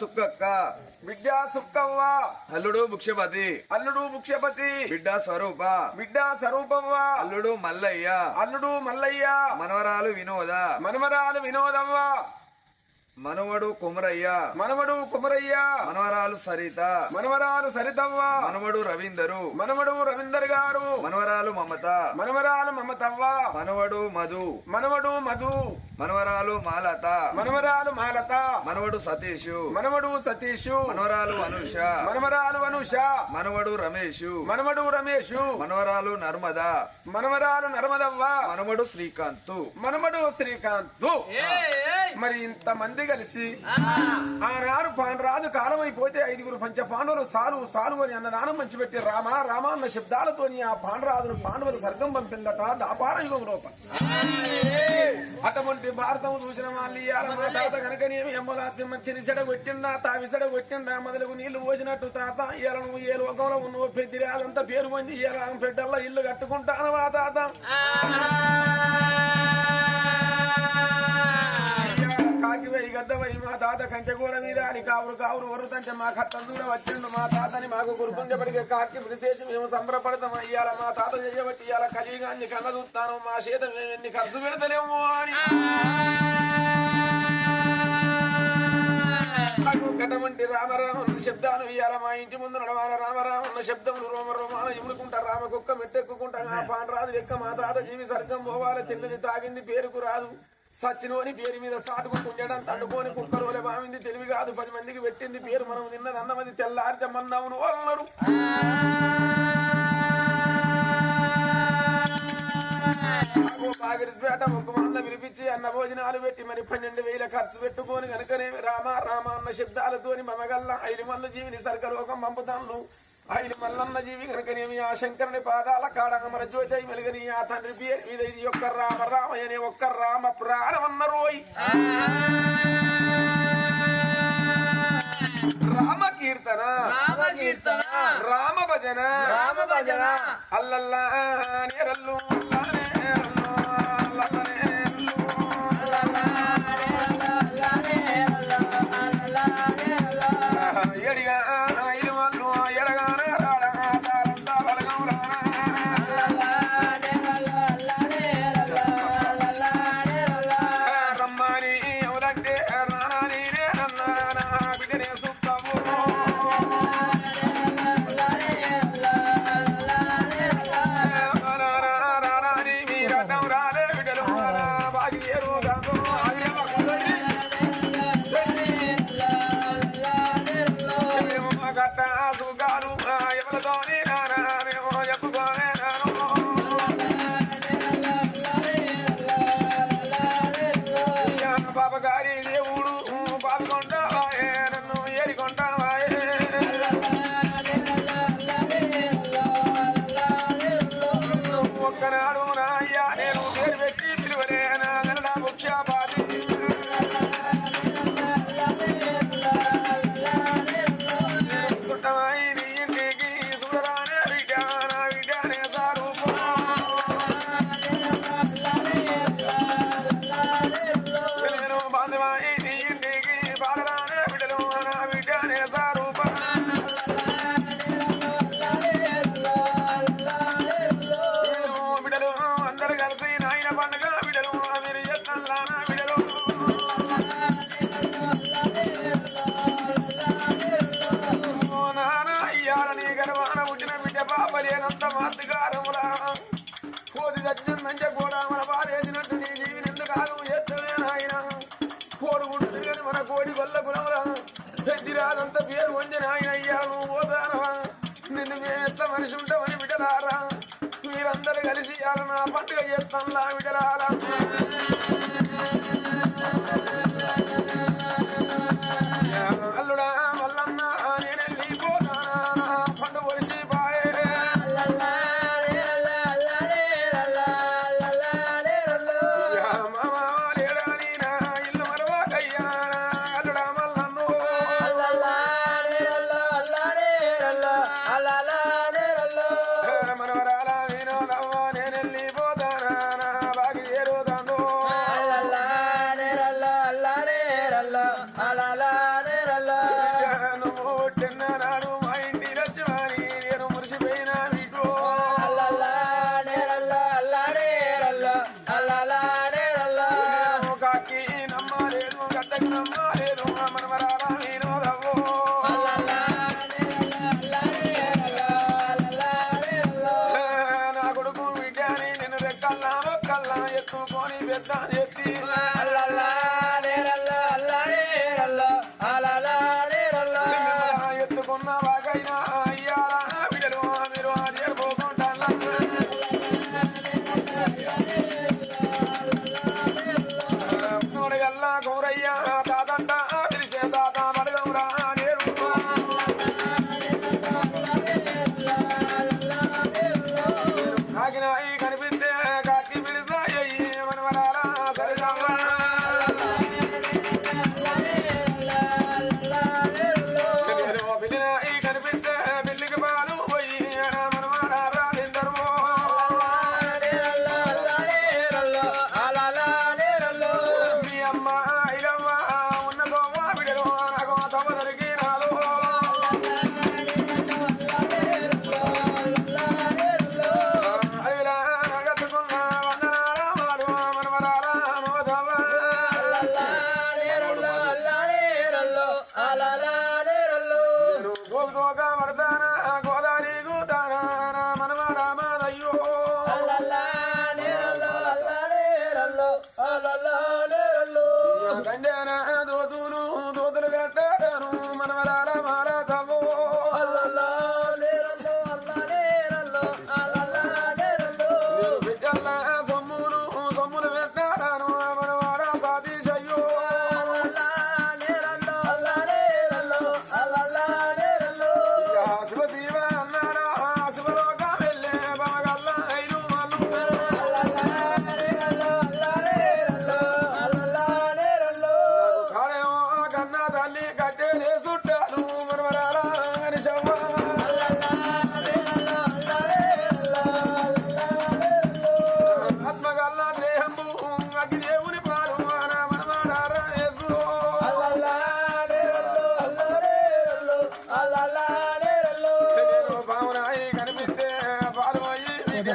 సుక్కక్క బిడ్డ సుక్కవ్వ అల్లుడు ముఖ్యపతి. అల్లుడు ముఖ్యపతి. బిడ్డ స్వరూప. బిడ్డ స్వరూపవ్వ అల్లుడు మల్లయ్య. అల్లుడు మల్లయ్య. మనవరాలు వినోద. మనమరాలు వినోదవ్వ మనవడు కుమరయ్య. మనవడు కుమరయ్య. మనవరాలు సరిత. మనవరాలు సరితవ్వ. మనవడు రవీందరు. మనవడు రవీందర్ గారు. మనవరాలు మమత. మనవరాలు మమతవ్వ. మనవడు మధు. మనవడు మధు. మనవరాలు మాలత. మనవరాలు మాలత. మనవడు సతీష్. మనవడు సతీష్. మనవరాలు అనుష. మనవరాలు అనుష. మనవడు రమేష్. మనవడు రమేష్. మనవరాలు నర్మద. మనవరాలు నర్మదవ్వ. మనవడు శ్రీకాంత్. మనవడు శ్రీకాంత్. మరి ఇంత మంది కలిసి ఆనాడు పాండరాజు కాలం అయిపోతే ఐదుగురు పంచ పాండవులు సాలు సాలు అని అన్న నానం మంచి పెట్టి రామ రామ అన్న శబ్దాలతోని ఆ పాండరాజును పాండవులు స్వర్గం పంపిందట దాపార యుగం లోపల అటువంటి భారతం చూసిన వాళ్ళు మా తాత కనుకనేమి ఎమ్మలాత్యం మంచిని చెడ కొట్టిండా తా విసడ కొట్టిండా మొదలకు నీళ్ళు పోసినట్టు తాత నువ్వు ఏ లోకంలో ఉన్నావు పెద్దిరి అదంతా పేరు పొంది ఇయ్యాల పెద్దల్లా ఇల్లు కట్టుకుంటాను మా తాత కాకి వై మా తాత కంచె మీద అని కావురు కావురు వరుతంటే మా కట్టం దూరం వచ్చిండు. మా తాతని మాకు గుర్తుండేపటికే కాకి పిలిచేసి మేము సంబరపడతాం. అయ్యాల మా తాత చేయబట్టి ఇయ్యాల కలియుగాన్ని కన్న చూస్తాను మా చేత మేము ఎన్ని ఖర్చు పెడతలేము అని. కటమంటి రామరామన్న శబ్దాలు ఇయ్యాల. మా ఇంటి ముందు నడవాల రామరామన్న శబ్దములు రోమ రోమాన ఇముడుకుంటా రామ కుక్క మెట్టెక్కుకుంటా ఆ రాదు ఎక్క మా తాత జీవి సర్గం పోవాలి. తిన్నది తాగింది పేరుకు రాదు. సచ్చినోని పేరు మీద సాటుకు కుంజడం తండుకొని కుక్కరోలే బావింది. తెలివి కాదు పది మందికి పెట్టింది పేరు. మనం తిన్నది అన్నమది తెల్లారితే మన్నావును అన్నారు బాగిరిపేట ఒక అన్న భోజనాలు పెట్టి మరి పన్నెండు వేల ఖర్చు పెట్టుకొని కనుకనే రామ రామ అన్న శబ్దాలతోని మమగల్ల ఐదు మంది జీవిని సర్గలోకం పంపుతాను. ఐదు మల్లన్న జీవి కనుకనేమి ఆ శంకరుని పాదాల కాడ మన జ్యోతి వెలుగని ఆ తండ్రి పేరు ఇది ఒక్క రామ రామయ్యనే ఒక్క రామ ప్రాణమన్న రోయ్ రామ కీర్తన. రామకీర్తన రామ భజన. రామ భజన. అల్లల్లా నేరల్లు. అంత పేరు వంది నాయన అయ్యా నువ్వు పోతానవా? నిన్ను మేము ఎంత మనిషి ఉంటామని విడలారా మీరందరూ కలిసి నా పండుగ చేస్తాంలా విడలారా అల్లుడా మల్లన్న నేను వెళ్ళిపోతానా Daniel.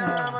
Yeah.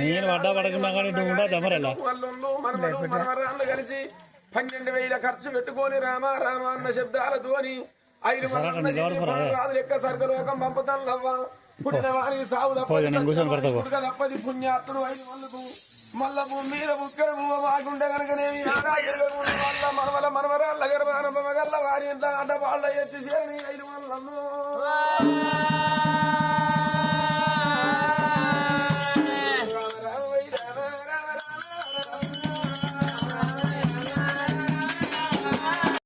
నేను వడ్డా పడకుండా కానీ ఉంటా దమరలా కలిసి పన్నెండు వేల ఖర్చు పెట్టుకొని రామా రామ అన్న శబ్దాలతోని ఐదు లెక్క సర్గలోకం పంపుతాను లవ్వా పుట్టిన వారికి సాగు తప్పది పుణ్యాత్తుడు ఐదు వందకు మళ్ళా భూమి మీద బుక్కల భూమ మాకుండ కనుకనేమి మనవల మనవరాళ్ళ గర్భాన మగల్ల వారి ఇంట్లో అడ్డపాళ్ళ ఎత్తి చేరి ఐదు మళ్ళమ్మ